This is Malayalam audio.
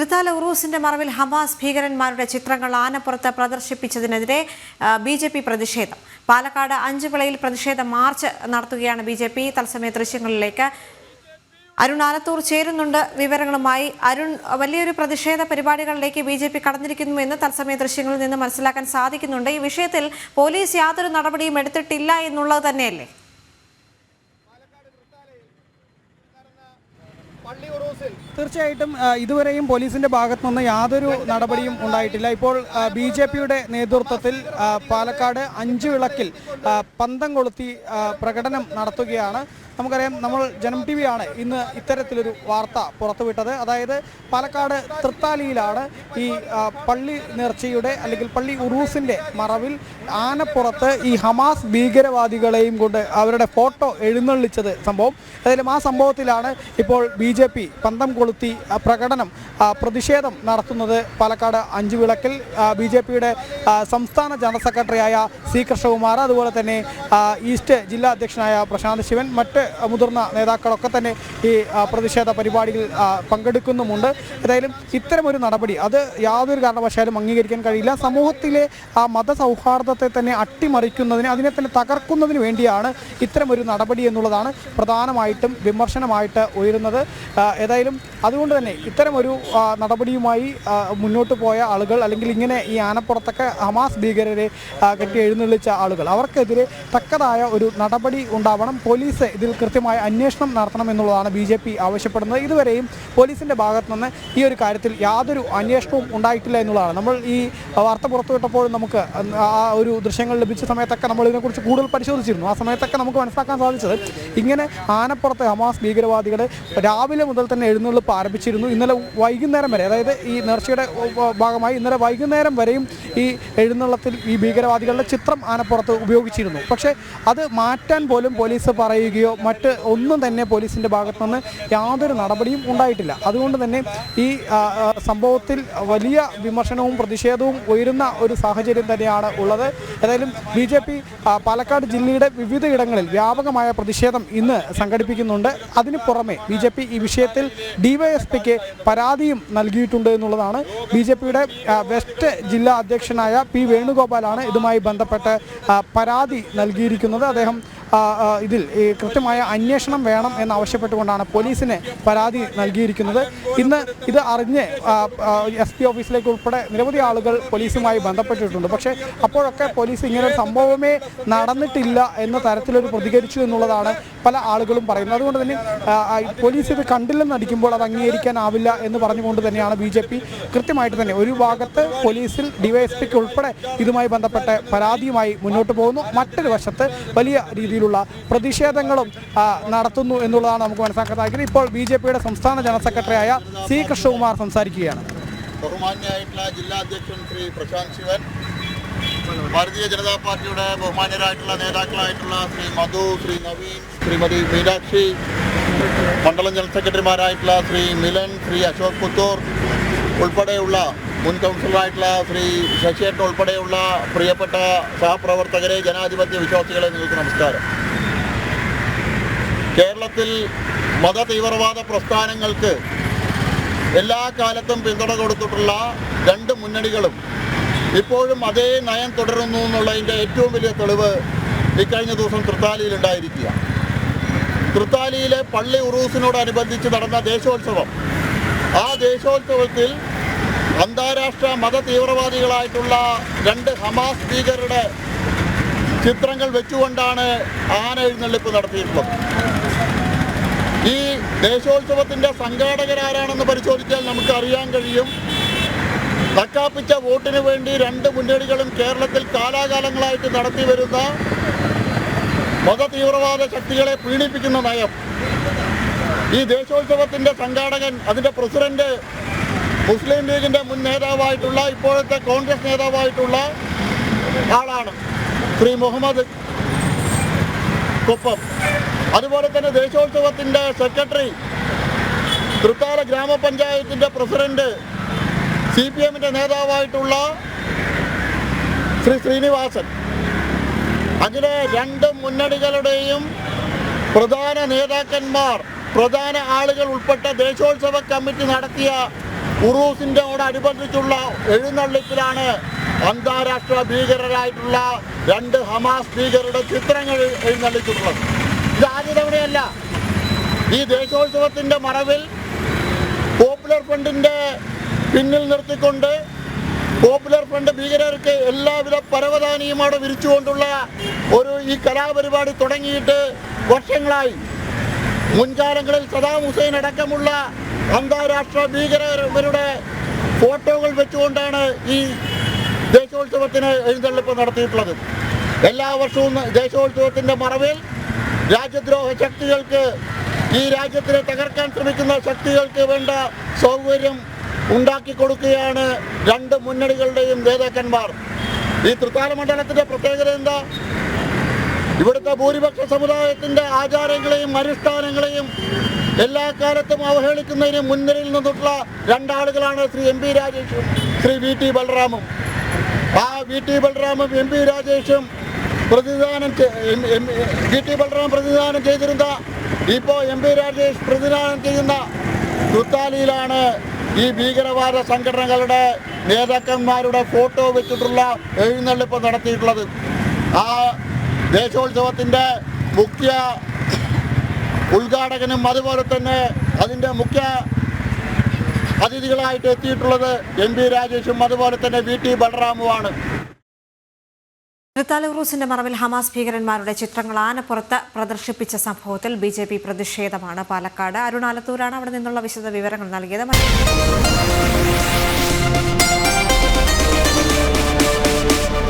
തൃത്താല ഉറൂസിന്റെ മറവിൽ ഹമാസ് ഭീകരന്മാരുടെ ചിത്രങ്ങൾ ആനപ്പുറത്ത് പ്രദർശിപ്പിച്ചതിനെതിരെ ബി ജെ പി പ്രതിഷേധം. പാലക്കാട് അഞ്ചുവിളയിൽ പ്രതിഷേധ മാർച്ച് നടത്തുകയാണ് ബി ജെ പി തത്സമയ ദൃശ്യങ്ങളിലേക്ക് അരുൺ ആലത്തൂർ ചേരുന്നുണ്ട്. വിവരങ്ങളുമായി അരുൺ വലിയൊരു പ്രതിഷേധ പരിപാടികളിലേക്ക് ബി ജെ പി കടന്നിരിക്കുന്നു എന്ന് തത്സമയ ദൃശ്യങ്ങളിൽ നിന്ന് മനസ്സിലാക്കാൻ സാധിക്കുന്നുണ്ട്. ഈ വിഷയത്തിൽ പോലീസ് യാതൊരു നടപടിയും എടുത്തിട്ടില്ല എന്നുള്ളത് തന്നെയല്ലേ? തീർച്ചയായിട്ടും ഇതുവരെയും പോലീസിന്റെ ഭാഗത്തു നിന്ന് യാതൊരു നടപടിയും ഉണ്ടായിട്ടില്ല. ഇപ്പോൾ ബി ജെ പിയുടെ നേതൃത്വത്തിൽ പാലക്കാട് അഞ്ചു വിളക്കിൽ പന്തം കൊളുത്തി പ്രകടനം നടത്തുകയാണ്. നമുക്കറിയാം നമ്മൾ ജനം ടി ആണ് ഇന്ന് ഇത്തരത്തിലൊരു വാർത്ത പുറത്തുവിട്ടത്. അതായത് പാലക്കാട് തൃത്താലിയിലാണ് ഈ പള്ളി നേർച്ചയുടെ അല്ലെങ്കിൽ പള്ളി ഉറൂസിന്റെ മറവിൽ ആനപ്പുറത്ത് ഈ ഹമാസ് ഭീകരവാദികളെയും കൊണ്ട് അവരുടെ ഫോട്ടോ എഴുന്നള്ളിച്ചത് സംഭവം. ഏതായാലും ആ സംഭവത്തിലാണ് ഇപ്പോൾ ബി ജെ പി പന്തം കൊളുത്തി പ്രകടനം പ്രതിഷേധം നടത്തുന്നത് പാലക്കാട് അഞ്ചു വിളക്കിൽ ബി ജെ പിയുടെ സംസ്ഥാന ജനറൽ സെക്രട്ടറിയായ സി കൃഷ്ണകുമാർ അതുപോലെ തന്നെ ഈസ്റ്റ് ജില്ലാ അധ്യക്ഷനായ പ്രശാന്ത് ശിവൻ മറ്റ് മുതിർന്ന നേതാക്കളൊക്കെ തന്നെ ഈ പ്രതിഷേധ പരിപാടിയിൽ പങ്കെടുക്കുന്നുമുണ്ട്. ഏതായാലും ഇത്തരമൊരു നടപടി അത് യാതൊരു കാരണവശാലും അംഗീകരിക്കാൻ കഴിയില്ല. സമൂഹത്തിലെ ആ മതസൗഹാർദ്ദത്തെ തന്നെ അട്ടിമറിക്കുന്നതിന് അതിനെ തന്നെ തകർക്കുന്നതിന് വേണ്ടിയാണ് ഇത്തരമൊരു നടപടി എന്നുള്ളതാണ് പ്രധാനമായിട്ടും വിമർശനമായിട്ട് ഉയരുന്നത്. ഏതായാലും അതുകൊണ്ട് തന്നെ ഇത്തരം ഒരു നടപടിയുമായി മുന്നോട്ട് പോയ ആളുകൾ അല്ലെങ്കിൽ ഇങ്ങനെ ഈ ആനപ്പുറത്തൊക്കെ ഹമാസ് ഭീകരരെ കെട്ടി എഴുന്നള്ളിച്ച ആളുകൾ അവർക്കെതിരെ തക്കതായ ഒരു നടപടി ഉണ്ടാവണം. പോലീസ് ഇതിൽ കൃത്യമായ അന്വേഷണം നടത്തണം എന്നുള്ളതാണ് ബി ജെ പി ആവശ്യപ്പെടുന്നത്. ഇതുവരെയും പോലീസിന്റെ ഭാഗത്തു നിന്ന് ഈ ഒരു കാര്യത്തിൽ യാതൊരു അന്വേഷണവും ഉണ്ടായിട്ടില്ല എന്നുള്ളതാണ്. നമ്മൾ ഈ വാർത്ത പുറത്തുവിട്ടപ്പോൾ നമുക്ക് ആ ഒരു ദൃശ്യങ്ങൾ ലഭിച്ച സമയത്തൊക്കെ നമ്മൾ ഇതിനെക്കുറിച്ച് കൂടുതൽ പരിശോധിച്ചിരുന്നു. ആ സമയത്തൊക്കെ നമുക്ക് മനസ്സിലാക്കാൻ സാധിച്ചത് ഇങ്ങനെ ആനപ്പുറത്തെ ഹമാസ് ഭീകരവാദികൾ രാവിലെ മുതൽ തന്നെ എഴുന്നള്ളിപ്പ് ആരംഭിച്ചിരുന്നു. ഇന്നലെ വൈകുന്നേരം വരെ അതായത് ഈ നേർച്ചയുടെ ഭാഗമായി ഇന്നലെ വൈകുന്നേരം വരെയും ഈ എഴുന്നള്ളത്തിൽ ഈ ഭീകരവാദികളുടെ ചിത്രം ആനപ്പുറത്ത് ഉപയോഗിച്ചിരുന്നു. പക്ഷേ അത് മാറ്റാൻ പോലും പോലീസ് പറയുകയോ മറ്റ് ഒന്നും തന്നെ പോലീസിന്റെ ഭാഗത്തു നിന്ന് യാതൊരു നടപടിയും ഉണ്ടായിട്ടില്ല. അതുകൊണ്ട് തന്നെ ഈ സംഭവത്തിൽ വലിയ വിമർശനവും പ്രതിഷേധവും ഉയരുന്ന ഒരു സാഹചര്യം തന്നെയാണ് ഉള്ളത്. ഏതായാലും ബി ജെ പി പാലക്കാട് ജില്ലയുടെ വിവിധയിടങ്ങളിൽ വ്യാപകമായ പ്രതിഷേധം ഇന്ന് സംഘടിപ്പിക്കുന്നുണ്ട്. അതിന് പുറമെ ബി ജെ പി ഈ വിഷയത്തിൽ ഡിവൈഎസ്പിക്ക് പരാതിയും നൽകിയിട്ടുണ്ട് എന്നുള്ളതാണ് ബി ജെ പിയുടെ വെസ്റ്റ് ജില്ലാ അധ്യക്ഷനായ പി വേണുഗോപാലാണ് ഇതുമായി ബന്ധപ്പെട്ട് പരാതി നൽകിയിരിക്കുന്നത്. അദ്ദേഹം ഇതിൽ കൃത്യമായ അന്വേഷണം വേണം എന്നാവശ്യപ്പെട്ടുകൊണ്ടാണ് പോലീസിന് പരാതി നൽകിയിരിക്കുന്നത്. ഇന്ന് ഇത് അറിഞ്ഞ് എസ് പി ഓഫീസിലേക്ക് ഉൾപ്പെടെ നിരവധി ആളുകൾ പോലീസുമായി ബന്ധപ്പെട്ടിട്ടുണ്ട്. പക്ഷേ അപ്പോഴൊക്കെ പോലീസ് ഇങ്ങനെ സംഭവമേ നടന്നിട്ടില്ല എന്ന തരത്തിലൊരു പ്രതികരിച്ചു എന്നുള്ളതാണ് പല ആളുകളും പറയുന്നത്. അതുകൊണ്ട് തന്നെ പോലീസ് ഇത് കണ്ടില്ലെന്ന് അടിക്കുമ്പോൾ അത് അംഗീകരിക്കാനാവില്ല എന്ന് പറഞ്ഞുകൊണ്ട് തന്നെയാണ് ബി ജെ പി കൃത്യമായിട്ട് തന്നെ ഒരു ഭാഗത്ത് പോലീസിൽ ഡിവൈഎസ്പിക്ക് ഉൾപ്പെടെ ഇതുമായി ബന്ധപ്പെട്ട് പരാതിയുമായി മുന്നോട്ട് പോകുന്നു. മറ്റൊരു വശത്ത് വലിയ രീതിയിലുള്ള പ്രതിഷേധങ്ങളും നടത്തുന്നു എന്നുള്ളതാണ് നമുക്ക് മനസ്സിലാക്കാൻ സാധിക്കുന്നത് ഇപ്പോൾ ബി ജെ പിയുടെ സംസ്ഥാന ജനറൽ സെക്രട്ടറിയായ സി കൃഷ്ണകുമാർ സംസാരിക്കുകയാണ്. ബഹുമാന്യായിട്ടുള്ള ജില്ലാ അധ്യക്ഷൻ ശ്രീ പ്രശാന്ത് ശിവൻ ഭാരതീയ ജനതാ പാർട്ടിയുടെ ബഹുമാന്യരായിട്ടുള്ള നേതാക്കളായിട്ടുള്ള ശ്രീ മധു ശ്രീ നവീൻ ശ്രീമതി മീനാക്ഷി മണ്ഡലം ജനറൽ സെക്രട്ടറിമാരായിട്ടുള്ള ശ്രീ മിലൻ ശ്രീ അശോക് പുത്തൂർ ഉൾപ്പെടെയുള്ള മുൻ കൗൺസിലറായിട്ടുള്ള ശ്രീ ശശിയേട്ടൻ ഉൾപ്പെടെയുള്ള പ്രിയപ്പെട്ട സഹപ്രവർത്തകരെ ജനാധിപത്യ വിശ്വാസികളെ നിങ്ങൾക്ക് നമസ്കാരം. കേരളത്തിൽ മത തീവ്രവാദ പ്രസ്ഥാനങ്ങൾക്ക് എല്ലാ കാലത്തും പിന്തുണ കൊടുത്തിട്ടുള്ള രണ്ട് മുന്നണികളും ഇപ്പോഴും അതേ നയം തുടരുന്നു എന്നുള്ളതിന്റെ ഏറ്റവും വലിയ തെളിവ് ഇക്കഴിഞ്ഞ ദിവസം തൃത്താലിയിൽ ഉണ്ടായിരിക്കുക. തൃത്താലിയിലെ പള്ളി ഉറൂസിനോടനുബന്ധിച്ച് നടന്ന ദേശോത്സവം. ആ ദേശോത്സവത്തിൽ അന്താരാഷ്ട്ര മത തീവ്രവാദികളായിട്ടുള്ള രണ്ട് ഹമാസ് ഭീകരുടെ ചിത്രങ്ങൾ വെച്ചുകൊണ്ടാണ് ആന എഴുന്നള്ളിപ്പ് നടത്തിയിട്ടുള്ളത്. ഈ ദേശോത്സവത്തിന്റെ സംഘാടകരാരാണെന്ന് പരിശോധിച്ചാൽ നമുക്ക് അറിയാൻ കഴിയും. നക്കാപ്പിച്ച വോട്ടിന് വേണ്ടി രണ്ട് മുന്നണികളും കേരളത്തിൽ കാലാകാലങ്ങളായിട്ട് നടത്തി വരുന്ന മത തീവ്രവാദ ശക്തികളെ പീഡിപ്പിക്കുന്ന നയം. ഈ ദേശോത്സവത്തിന്റെ സംഘാടകൻ അതിന്റെ പ്രസിഡന്റ് മുസ്ലിം ലീഗിന്റെ മുൻ നേതാവായിട്ടുള്ള ഇപ്പോഴത്തെ കോൺഗ്രസ് നേതാവായിട്ടുള്ള ആളാണ് ശ്രീ മുഹമ്മദ് കൊപ്പം. അതുപോലെ തന്നെ ദേശോത്സവത്തിന്റെ സെക്രട്ടറി തൃത്താല ഗ്രാമപഞ്ചായത്തിന്റെ പ്രസിഡന്റ് സി പി എമ്മിന്റെ നേതാവായിട്ടുള്ള ശ്രീ ശ്രീനിവാസൻ. അങ്ങനെ രണ്ട് മുന്നണികളുടെയും പ്രധാന നേതാക്കന്മാർ പ്രധാന ആളുകൾ ഉൾപ്പെട്ട ദേശോത്സവ കമ്മിറ്റി നടത്തിയ ഉറൂസിന്റെയോടനുബന്ധിച്ചുള്ള എഴുന്നള്ളിപ്പിലാണ് അന്താരാഷ്ട്ര ഭീകരരായിട്ടുള്ള രണ്ട് ഹമാസ് ഭീകരരുടെ ചിത്രങ്ങൾ എഴുന്നള്ളിച്ചിട്ടുള്ളത്. ഇത് ആദ്യ തവണയല്ല. ഈ ദേശോത്സവത്തിന്റെ മറവിൽ പോപ്പുലർ ഫ്രണ്ടിന്റെ പിന്നിൽ നിർത്തിക്കൊണ്ട് പോപ്പുലർ ഫ്രണ്ട് ഭീകരർക്ക് എല്ലാവിധ പരവധാനിയുമാണ് വിരിച്ചുകൊണ്ടുള്ള ഒരു ഈ കലാപരിപാടി തുടങ്ങിയിട്ട് വർഷങ്ങളായി. മുൻകാലങ്ങളിൽ സദാം ഹുസൈൻ അടക്കമുള്ള അന്താരാഷ്ട്ര ഭീകരരുടെ ഫോട്ടോകൾ വെച്ചുകൊണ്ടാണ് ഈ ദേശോത്സവത്തിന് എഴുന്നള്ളിപ്പ് നടത്തിയിട്ടുള്ളത്. എല്ലാ വർഷവും ദേശോത്സവത്തിന്റെ മറവിൽ രാജ്യദ്രോഹ ശക്തികൾക്ക് ഈ രാജ്യത്തിനെ തകർക്കാൻ ശ്രമിക്കുന്ന ശക്തികൾക്ക് വേണ്ട സൗകര്യം ഉണ്ടാക്കി കൊടുക്കുകയാണ് രണ്ട് മുന്നണികളുടെയും നേതാക്കന്മാർ. ഈ തൃത്താല മണ്ഡലത്തിന്റെ പ്രത്യേകത എന്താ? ഇവിടുത്തെ ഭൂരിപക്ഷ സമുദായത്തിന്റെ ആചാരങ്ങളെയും അനുഷ്ഠാനങ്ങളെയും എല്ലാ കാലത്തും അവഹേളിക്കുന്നതിന് മുൻനിരയിൽ നിന്നിട്ടുള്ള രണ്ടാളുകളാണ് ശ്രീ എം പി രാജേഷും ശ്രീ വി ടി ബലറാമും ആ വി ടി ബലറാമും എം പി രാജേഷും പ്രതിദാനം വി ടി ബലറാം പ്രതിദാനം ചെയ്തിരുന്ന ഇപ്പോൾ എം പി രാജേഷ് പ്രതിദാനം ചെയ്യുന്ന തുത്താലിയിലാണ് ഈ ഭീകരവാദ സംഘടനകളുടെ നേതാക്കന്മാരുടെ ഫോട്ടോ വെച്ചിട്ടുള്ള എഴുന്നള്ളിപ്പ് നടത്തിയിട്ടുള്ളത്. ആ ദേശോത്സവത്തിന്റെ മുഖ്യ ഉദ്ഘാടകനും അതുപോലെ തന്നെ അതിന്റെ മുഖ്യ അതിഥികളായിട്ട് എത്തിയിട്ടുള്ളത് എം പി രാജേഷും അതുപോലെ തന്നെ വി ടി ബലറാമുമാണ് തൃത്താല ഉറൂസിന്റെ മറവിൽ ഹമാസ് ഭീകരന്മാരുടെ ചിത്രങ്ങൾ ആനപ്പുറത്ത് പ്രദർശിപ്പിച്ച സംഭവത്തിൽ ബി ജെ പി പ്രതിഷേധമാണ്. പാലക്കാട് അരുണാലത്തൂരാണ് അവിടെ നിന്നുള്ള വിശദ വിവരങ്ങൾ നൽകിയത്.